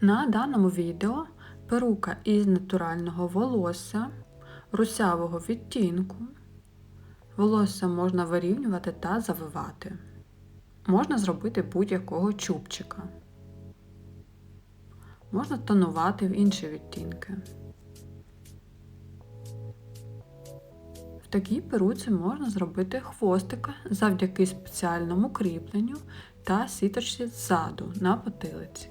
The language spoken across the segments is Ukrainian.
На даному відео перука із натурального волосся, русявого відтінку. Волосся можна вирівнювати та завивати. Можна зробити будь-якого чубчика. Можна тонувати в інші відтінки. В такій перуці можна зробити хвостика завдяки спеціальному кріпленню та сіточці ззаду на потилиці.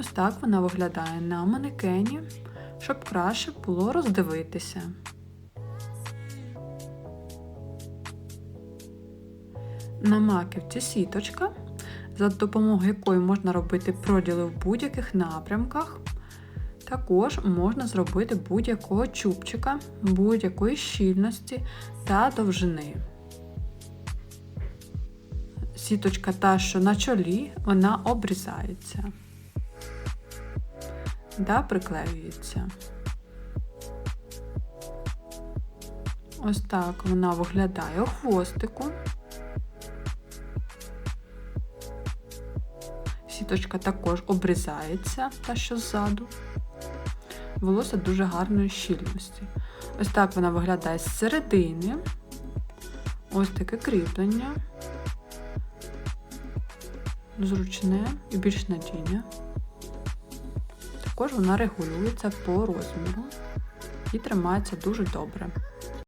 Ось так вона виглядає на манекені, щоб краще було роздивитися. На маківці сіточка, за допомогою якої можна робити проділи в будь-яких напрямках. Також можна зробити будь-якого чубчика, будь-якої щільності та довжини. Сіточка та, що на чолі, вона обрізається та приклеюється. Ось так вона виглядає у хвостику. Сіточка також обрізається, та що ззаду. Волосся дуже гарної щільності. Ось так вона виглядає з середини. Ось таке кріплення. Зручне і більш надійне. Також вона регулюється по розміру і тримається дуже добре.